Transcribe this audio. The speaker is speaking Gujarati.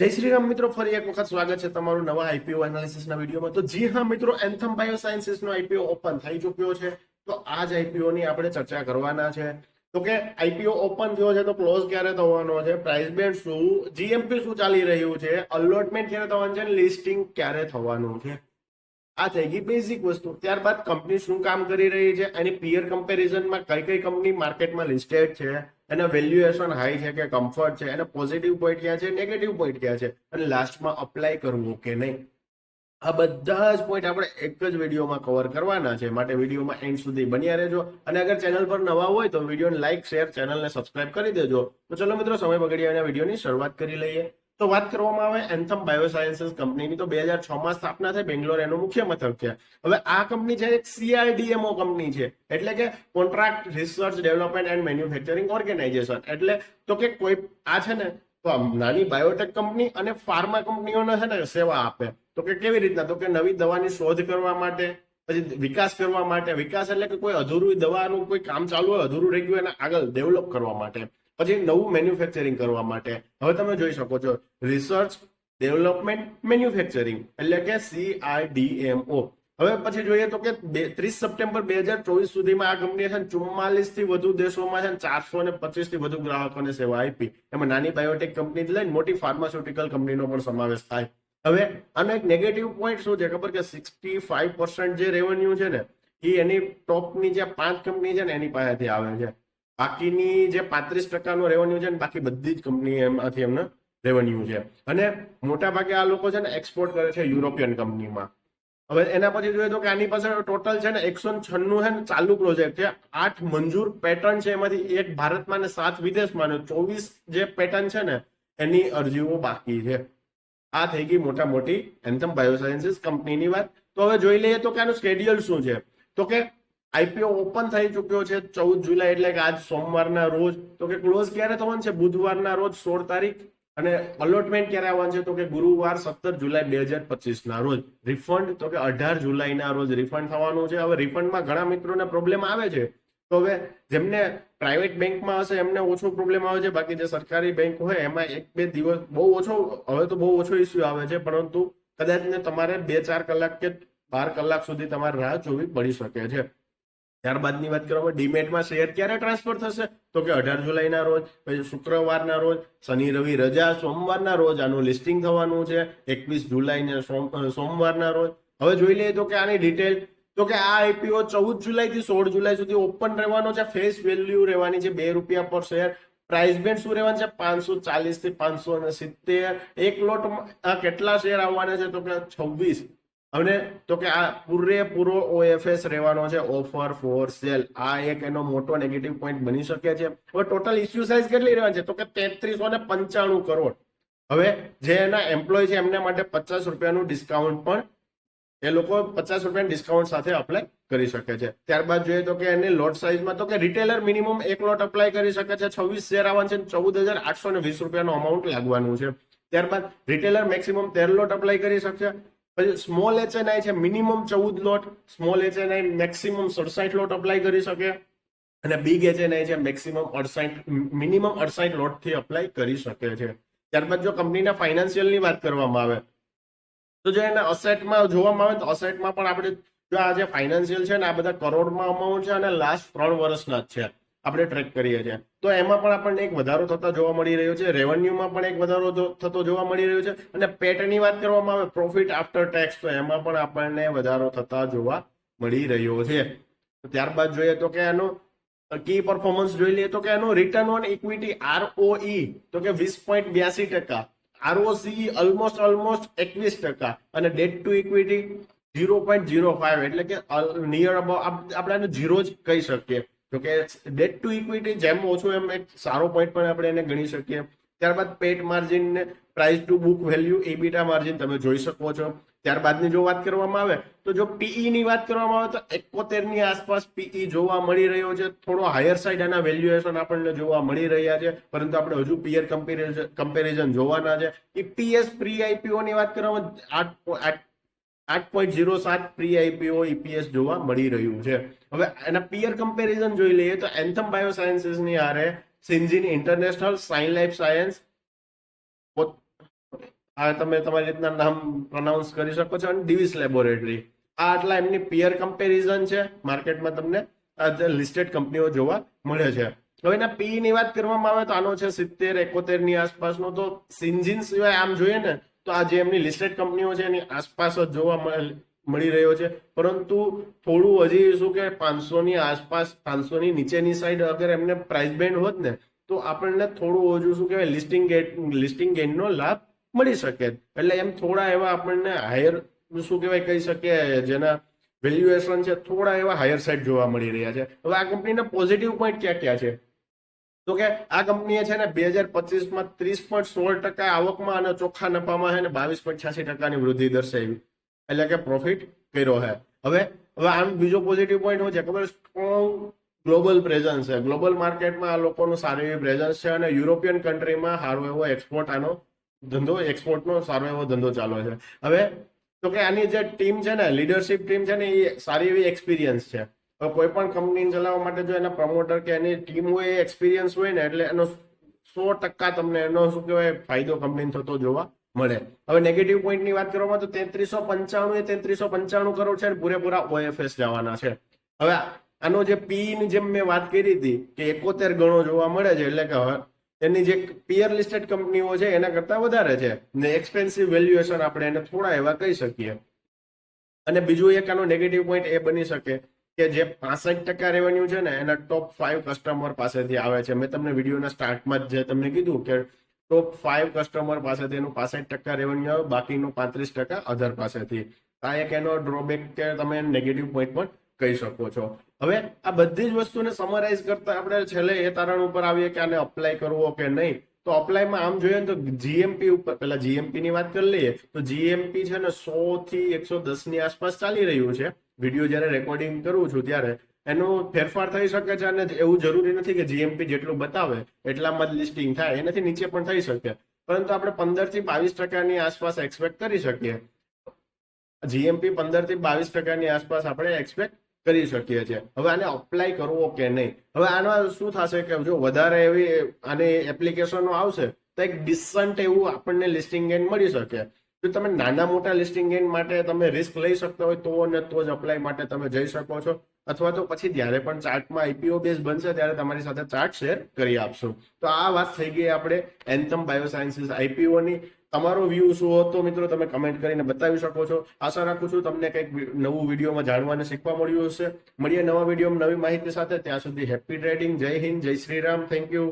જય શ્રી રામ મિત્રો, ફરી એક વખત સ્વાગત છે તમારું નવા આઈપીઓ એનાલિસિસના વિડીયોમાં. તો જી હા મિત્રો એન્થમ બાયોસાયન્સીસનો આઈપીઓ ઓપન થઈ ચૂક્યો છે. તો આ જ આઈપીઓ ની આપણે ચર્ચા કરવાના છે. તો કે આઈપીઓ ઓપન થયો છે તો ક્લોઝ ક્યારે થવાનો છે? પ્રાઇસ બેન્ડ શું? જીએમપી શું ચાલી રહ્યું છે? અલોટમેન્ટ ક્યારે થવાનું છે? લિસ્ટિંગ ક્યારે થવાનું છે? આ થઈ ગઈ બેઝિક વસ્તુ. ત્યારબાદ કંપની શું કામ કરી રહી છે? એની પિયર કમ્પેરિઝનમાં કઈ કઈ કંપની માર્કેટમાં લિસ્ટેડ છે? એના વેલ્યુએશન હાઈ છે કે કમ્ફર્ટ છે? એના પોઝિટિવ પોઈન્ટ ક્યાં છે? નેગેટિવ પોઈન્ટ ક્યાં છે? અને લાસ્ટમાં અપ્લાય કરવું કે નહીં? આ બધા જ પોઈન્ટ આપણે એક જ વિડીયોમાં કવર કરવાના છે. માટે વિડીયોમાં એન્ડ સુધી બન્યા રહેજો. અને અગર ચેનલ પર નવા હોય તો વિડીયોને લાઇક શેર ચેનલને સબસ્ક્રાઇબ કરી દેજો. તો ચલો મિત્રો, સમય બગડ્યા વિડીયોની શરૂઆત કરી લઈએ. તો વાત કરવામાં આવે એન્થમ બાયોસાયન્સીસ કંપનીની. તો બે હજાર છ માં સ્થાપના થઈ, બેંગ્લોર એનું મુખ્ય મથક છે. હવે આ કંપની છે એક સીઆઈડીએમઓ કંપની છે. એટલે કે contract research development and manufacturing organisation એટલે તો કે કોઈ આ છે ને નાની બાયોટેક કંપની અને ફાર્મા કંપનીઓને છે ને સેવા આપે. તો કે કેવી રીતના? તો કે નવી દવાની શોધ કરવા માટે, પછી વિકાસ કરવા માટે. વિકાસ એટલે કે કોઈ અધૂરું દવાનું કોઈ કામ ચાલુ હોય, અધૂરું રહી ગયું એને આગળ ડેવલપ કરવા માટે. પછી નવું મેન્યુફેક્ચરિંગ કરવા માટે. હવે તમે જોઈ શકો છો રિસર્ચ ડેવલપમેન્ટ મેન્યુફેક્ચરિંગ એટલે કે સીઆરડીએમઓ હવે પછી જોઈએ તો કે ત્રીસ સપ્ટેમ્બર બે હજાર ચોવીસ સુધીમાં આ કંપનીએ છે ચુમ્માલીસથી વધુ દેશોમાં છે ચારસો ને પચીસથી વધુ ગ્રાહકોને સેવા આપી. એમાં નાની બાયોટેક કંપની લઈને મોટી ફાર્માસ્યુટિકલ કંપનીનો પણ સમાવેશ થાય. હવે આનો એક નેગેટિવ પોઈન્ટ શું છે? ખબર કે સિક્સટી ફાઈવ પર્સન્ટ જે રેવન્યુ છે ને એ એની ટોપની જે પાંચ કંપની છે ને, એની પાસેથી આવે છે. બાકીની જે પાંત્રીસ ટકાનો રેવન્યુ છે ને, બાકી બધી જ કંપની એમાંથી એમને રેવન્યુ છે. અને મોટા ભાગે આ લોકો છે ને એક્સપોર્ટ કરે છે યુરોપિયન કંપનીમાં હવે એના પછી જોઈએ તો કે આની પાસે ટોટલ છે ને એકસો છન્નું છે ને ચાલુ પ્રોજેક્ટ છે. આઠ મંજૂર પેટર્ન છે એમાંથી. એક ભારતમાં ને સાત વિદેશમાં ને ચોવીસ જે પેટર્ન છે ને, એની અરજીઓ બાકી છે. આ થઈ ગઈ મોટા મોટી એન્થમ બાયોસાયન્સીસ કંપનીની વાત. તો હવે જોઈ લઈએ તો કે આનું સ્કેડ્યુલ શું છે? તો કે આઈપીઓ ઓપન થઈ ચુક્યો છે ચૌદ જુલાઈ એટલે કે આજ સોમવારના રોજ. તો કે ક્લોઝ ક્યારે થવાનું છે? બુધવારના રોજ સોળ તારીખ. અને અલોટમેન્ટ ક્યારે આવવાનું છે? તો કે ગુરુવાર સત્તર જુલાઈ બે હજાર પચીસ ના રોજ. રિફંડ તો કે અઢાર જુલાઈના રોજ રિફંડ થવાનું છે. હવે રિફંડમાં ઘણા મિત્રોને પ્રોબ્લેમ આવે છે. તો હવે જેમને પ્રાઇવેટ બેંકમાં હશે, એમને ઓછો પ્રોબ્લેમ આવે છે. બાકી જે સરકારી બેંક હોય, એમાં એક બે દિવસ બહુ ઓછો, હવે તો બહુ ઓછો ઇસ્યુ આવે છે. પરંતુ કદાચ તમારે બે ચાર કલાક કે બાર કલાક સુધી તમારે રાહ જોવી પડી શકે છે. ત્યારબાદની વાત કરવામાં ડીમેટમાં શેર ક્યારે ટ્રાન્સફર થશે? તો કે અઢાર જુલાઈના રોજ, પછી શુક્રવારના રોજ, શનિ, રવિ, રજા, સોમવારના રોજ આનું લિસ્ટિંગ થવાનું છે. એકવીસ જુલાઈને સોમવારના રોજ. હવે જોઈ લઈએ તો કે આની ડિટેલ, તો કે આ આઈપીઓ ચૌદ જુલાઈ થી સોળ જુલાઈ સુધી ઓપન રહેવાનો છે. ફેસ વેલ્યુ રહેવાની છે બે રૂપિયા પર શેર. પ્રાઇસ બેન્ડ શું રહેવાનું છે? પાંચસો ચાલીસથી પાંચસો અને સિત્તેર. એક લોટ કેટલા શેર આવવાના છે? તો કે છવ્વીસ. અને તો કે આ પૂરેપૂરો ઓએફએસ રહેવાનો છે ઓફર ફોર સેલ આ એક એનો મોટો નેગેટિવ પોઈન્ટ બની શકે છે. હવે ટોટલ ઇસ્યુ સાઇઝ કેટલી રહેવાની છે? તો કે તેત્રીસો ને પંચાણું કરોડ. હવે જે એના એમ્પ્લોય છે, એમના માટે પચાસ રૂપિયાનું ડિસ્કાઉન્ટ પણ એ લોકો પચાસ રૂપિયા ડિસ્કાઉન્ટ સાથે અપ્લાય કરી શકે છે. ત્યારબાદ જોઈએ તો કે એની લોટ સાઇઝમાં તો કે રિટેલર મિનિમમ એક લોટ અપ્લાય કરી શકે છે. છવ્વીસ શેર આવવાનું છે ચૌદ હજાર આઠસો ને વીસ રૂપિયાનું અમાઉન્ટ લાગવાનું છે. ત્યારબાદ રિટેલર મેક્સિમમ તેર લોટ અપ્લાય કરી શકશે. પછી સ્મોલ એચએનઆઈ છે મિનિમમ ચૌદ લોટ સ્મોલ એચએનઆઈ મેક્સિમમ સડસાઠ લોટ અપ્લાય કરી શકે. અને બિગ એચએનઆઈ છે મેક્સિમમ અડસાઠ મિનિમમ અડસાઠ લોટથી અપ્લાય કરી શકે છે. ત્યારબાદ જો કંપનીના ફાઇનાન્શિયલની વાત કરવામાં આવે, તો જો એના અસેટમાં જોવામાં આવે તો અસેટમાં પણ આપણે જો આ જે ફાઇનાન્શિયલ છે ને, આ બધા કરોડમાં અમાઉન્ટ છે અને લાસ્ટ ત્રણ વર્ષના જ છે. આપણે ટ્રેક કરીએ છીએ. તો એમાં પણ આપણને એક વધારો થતા જોવા મળી રહ્યો છે. રેવન્યુમાં પણ એક વધારો થતો જોવા મળી રહ્યો છે. અને પેટની વાત કરવામાં આવે પ્રોફિટ આફ્ટર ટેક્સ તો એમાં પણ આપણને વધારો થતા જોવા મળી રહ્યો છે. ત્યારબાદ જોઈએ તો કે એનું કી પરફોર્મન્સ જોઈ લઈએ તો કે એનું રિટર્ન ઓન ઇક્વિટી આરઓઈ તો કે વીસ પોઈન્ટ બ્યાસી ટકા. આરઓસી ઓલમોસ્ટ ઓલમોસ્ટ એકવીસ ટકા. અને debt to equity zero point zero five એટલે કે નિયર આપણે એને ઝીરો જ કહી શકીએ. તો કે ડેટ ટુ ઇક્વિટી જેમ ઓછું એમ એક સારો પોઈન્ટ પણ આપણે એને ગણી શકીએ. ત્યારબાદ પેટ માર્જિન ને price to book value EBITDA margin તમે જોઈ શકો છો. ત્યારબાદની જો વાત કરવામાં આવે, તો જો પીઈ ની વાત કરવામાં આવે, તો એકોતેરની આસપાસ પીઈ જોવા મળી રહ્યો છે. થોડો હાયર સાઈડ એના વેલ્યુએશન આપણને જોવા મળી રહ્યા છે. પરંતુ આપણે હજુ પિયર કમ્પેરિઝન જોવાના છે. ઈપીએસ પ્રી આઈપીઓ ની વાત કરવામાં આઠ પોઈન્ટ ઝીરો સાત પ્રી આઈપીઓ ઈપીએસ જોવા મળી રહ્યું છે. હવે એના પિયર કમ્પેરિઝન જોઈ લઈએ તો એન્થમ બાયોસાયન્સીસની આરે Syngene international Sai life science આ તમે તમારી રીતના નામ પ્રોનાઉન્સ કરી શકો છો અને ડિવિસ લેબોરેટરી આ આટલા એમની પિયર કમ્પેરિઝન છે. માર્કેટમાં તમને લિસ્ટેડ કંપનીઓ જોવા મળે છે. હવે એના પી વાત કરવામાં આવે તો આનો છે સિત્તેર એકોતેરની આસપાસનો. તો સિન્જિન સિવાય આમ જોઈએ ને તો આ જે એમની લિસ્ટેડ કંપનીઓ છે એની આસપાસ જ જોવા મળે- રહ્યો છે. પરંતુ થોડું હજી શું કે પાંચસો ની આસપાસ પાંચસો ની નીચેની સાઈડ અગર એમને પ્રાઇસ બેન્ડ હોત ને, તો આપણને થોડું ઓછું શું કહેવાય લિસ્ટિંગ ગેટ લિસ્ટિંગ ગેઇનનો લાભ મળી શકે. એટલે એમ થોડા એવા આપણને હાયર શું કહેવાય, કહી શકીએ, જેના વેલ્યુએશન છે, થોડા એવા હાયર સાઈડ જોવા મળી રહ્યા છે. હવે આ કંપનીના પોઝિટિવ પોઈન્ટ ક્યાં ક્યાં છે? તો કે આ કંપનીએ છે ને બે હજાર પચીસમાં ત્રીસ પોઈન્ટ સોળ ટકા આવકમાં અને ચોખ્ખા નફામાં છે ને બાવીસ પોઈન્ટ છ્યાસી ટકાની વૃદ્ધિ દર્શાવી. એટલે કે પ્રોફિટ કર્યો છે. હવે હવે આમ બીજો પોઝિટિવ પોઈન્ટ હોય છે. ખબર સ્ટ્રોંગ ગ્લોબલ પ્રેઝન્સ છે. ગ્લોબલ માર્કેટમાં આ લોકોનું સારું એવી પ્રેઝન્સ છે અને યુરોપિયન કન્ટ્રીમાં સારો એવો એક્સપોર્ટ આનો ધંધો એક્સપોર્ટનો સારો એવો ધંધો ચાલો છે. હવે, તો કે આની જે ટીમ છે ને લીડરશિપ ટીમ છે ને, એ સારી એવી એક્સપિરિયન્સ છે. કોઈ પણ કંપની ચલાવવા માટે જો એના પ્રમોટર કે એની ટીમ હોય એક્સપિરિયન્સ હોય ને, એટલે એનો સો ટકા તમને એનો શું કહેવાય, ફાયદો કંપની થતો જોવા મળે. હવે નેગેટિવ પોઈન્ટની વાત કરવામાં તો તેત્રીસો પંચાણું એ તેત્રીસો પંચાણું કરોડ છે પૂરેપૂરા ઓએફએસ જવાના છે. હવે આનો જે પી ની જેમ મેં વાત કરી હતી કે એકોતેર ગણો જોવા મળે છે, એટલે કે હવે એની જે પિયર લિસ્ટેડ કંપનીઓ છે, એના કરતા વધારે છે. ને એક્સપેન્સિવ વેલ્યુએશન આપણે એને થોડા એવા કહી શકીએ. અને બીજું એક આનો નેગેટિવ પોઈન્ટ એ બની શકે. કે જે પાસઠ ટકા રેવન્યુ છે ને, એના ટોપ ફાઈવ કસ્ટમર પાસેથી આવે છે. મેં તમને વિડીયોના સ્ટાર્ટમાં જ જે તમને કીધું કે ટોપ ફાઈવ કસ્ટમર પાસેથી એનું પાસઠ ટકા રેવન્યુ આવે, બાકીનું પાંત્રીસ ટકા અધર પાસેથી. આ એક એનો ડ્રોબેક કે તમે નેગેટિવ પોઈન્ટ પણ કહી શકો છો. હવે આ બધી જ વસ્તુને સમરાઇઝ કરતા આપણે છેલ્લે એ તારણ ઉપર આવીએ કે આને અપ્લાય કરવો કે નહીં. તો અપ્લાયમાં આમ જોઈએ તો જીએમપી ઉપર પેલા જીએમપી ની વાત કરી લઈએ. તો જીએમપી છે ને સો થી એકસો દસની આસપાસ ચાલી રહ્યું છે. વીડિયો જ્યારે રેકોર્ડિંગ કરું છું ત્યારે એનો ફેરફાર થઈ શકે છે અને એવું જરૂરી નથી કે જીએમપી જેટલું બતાવે એટલામાં જ લિસ્ટિંગ થાય, એનાથી નીચે પણ થઈ શકે. પરંતુ આપણે પંદરથી બાવીસ ટકાની આસપાસ એક્સપેક્ટ કરી શકીએ. જીએમપી પંદરથી બાવીસ ટકાની આસપાસ આપણે એક્સપેક્ટ કરી શકીએ છીએ. હવે આને અપ્લાય કરવો કે નહીં? હવે આમાં શું થશે કે જો વધારે એવી આની એપ્લિકેશનો આવશે, તો એક ડિસન્ટ એવું આપણને લિસ્ટિંગ ગેન મળી શકે. જો તમે નાના મોટા લિસ્ટિંગ ગેન માટે તમે રિસ્ક લઈ શકતા હોય, તો ને તો જ અપ્લાય માટે તમે જઈ શકો છો. અથવા તો પછી જ્યારે પણ ચાર્ટમાં આઈપીઓ બેઝ બનશે, ત્યારે તમારી સાથે ચાર્ટ શેર કરી આપશું. તો આ વાત થઈ ગઈ આપણે એન્થમ બાયોસાયન્સીસ આઈપીઓની તમારો વ્યૂ શું હતો મિત્રો? તમે કમેન્ટ કરીને બતાવી શકો છો. આશા રાખું છું તમને કંઈક નવું વિડીયોમાં જાણવાને શીખવા મળ્યું હશે. મળીએ નવા વિડીયોમાં નવી માહિતી સાથે. ત્યાં સુધી હેપી ટ્રેડિંગ જય હિન્દ, જય શ્રી રામ. Thank you